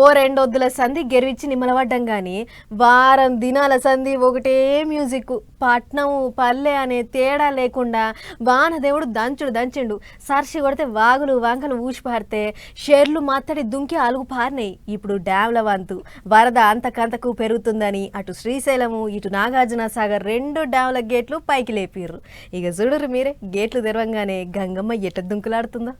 ఓ రెండొద్దుల సంధి గెరివిచ్చి నిమ్మలపడ్డం కానీ వారం దినాల సంధి ఒకటే మ్యూజిక్. పట్నం పల్లె అనే తేడా లేకుండా వానదేవుడు దంచుడు దంచిండు. సర్షి కొడితే వాగులు వంకలు ఊసిపారితే షెర్లు మత్తడి దుంకి అలుగు పారినాయి. ఇప్పుడు డ్యాంల వంతు. వరద అంతకంతకు పెరుగుతుందని అటు శ్రీశైలము ఇటు నాగార్జున సాగర్ రెండు డ్యాంల గేట్లు పైకి లేపిర్రు. ఇక చూడురు మీరే గేట్లు తెరవంగానే గంగమ్మ ఎట్ట దుంకులాడుతుందా.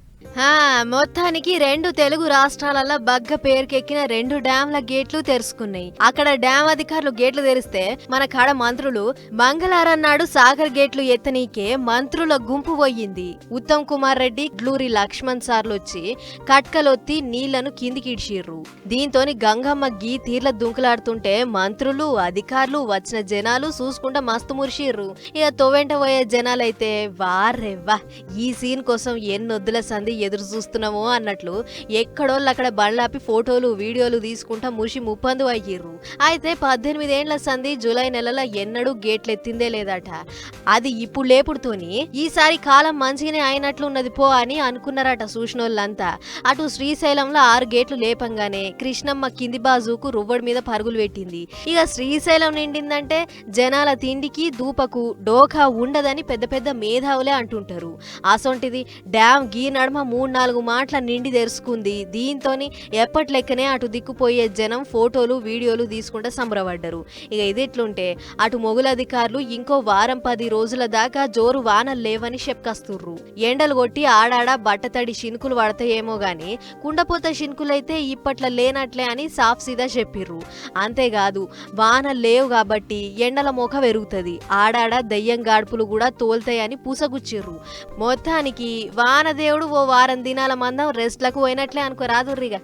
మొత్తానికి రెండు తెలుగు రాష్ట్రాలలో బగ్గ పేరుకెక్కిన రెండు డ్యాంల గేట్లు తెరుచుకున్నాయి. అక్కడ డ్యామ్ అధికారులు గేట్లు తెరిస్తే మన కాడ మంత్రులు మంగళారన్నాడు నాడు సాగర్ గేట్లు ఎత్తనీకే మంత్రుల గుంపు పోయింది ఉత్తమ్ కుమార్ రెడ్డి గ్లూరి లక్ష్మణ్ సార్లు వచ్చి కట్కలొత్తి నీళ్ళను కిందికి దీంతో దీంతోని గంగమ్మ గీ తీర్ల దుంకులాడుతుంటే మంత్రులు అధికారులు వచ్చిన జనాలు చూసుకుంటా మస్తు మురిషిర్రు. ఇక తోవెంట పోయే జనాలైతే వారెవ్వా ఈ సీన్ కోసం ఎన్నొద్దుల సంధి ఎదురు చూస్తున్నామో అన్నట్లు ఎక్కడోళ్ళు అక్కడ బండ్లాపి ఫోటోలు వీడియోలు తీసుకుంటా ముషి ముప్పందు అయ్యిర్రు. అయితే పద్దెనిమిది ఏండ్ల సంధి జూలై నెలలో ఎన్నడూ గేట్లు ఎత్తిందే లేదట. అది ఇప్పుడు లేపుడుతోని ఈసారి కాలం మంచిగానే అయినట్లు ఉన్నది పో అని అనుకున్నారట చూసినోళ్ళంతా అటు శ్రీశైలంలో ఆరు గేట్లు లేపంగానే కృష్ణమ్మ కింది బాజుకు రువ్వడి మీద పరుగులు పెట్టింది. ఇక శ్రీశైలం నిండిందంటే జనాల తిండికి దూపకు డోకా ఉండదని పెద్ద పెద్ద మేధావులే అంటుంటారు. అసొంటిది డ్యామ్ గీ నడుమ మూడు నాలుగు మాటల నిండి తెరుచుకుంది. దీంతోని ఎప్పటి లెక్కనే అటు దిక్కుపోయే జనం ఫోటోలు వీడియోలు తీసుకుంటే సంబరపడ్డరు. ఇక ఇదిట్లుంటే అటు మొగుల అధికారులు ఇంకో వారం పది రోజుల దాకా జోరు వానలు లేవని చెప్పుకస్తుర్రు ఎండలు కొట్టి ఆడాడ బట్టతడి శినుకులు పడతాయేమో గాని కుండపోత శినుకులైతే ఇప్పట్ల లేనట్లే అని సాఫ్ సీదా చెప్పిర్రు. అంతేకాదు వానలు లేవు కాబట్టి ఎండల మొఖ పెరుగుతుంది. ఆడాడ దయ్యం గాడుపులు కూడా తోల్తాయని పూసగుచ్చిర్రు. మొత్తానికి వానదేవుడు ఓ వారం దినాల మందం రెస్ట్లకు పోయినట్లే అనుకో రాదుర్రిగా.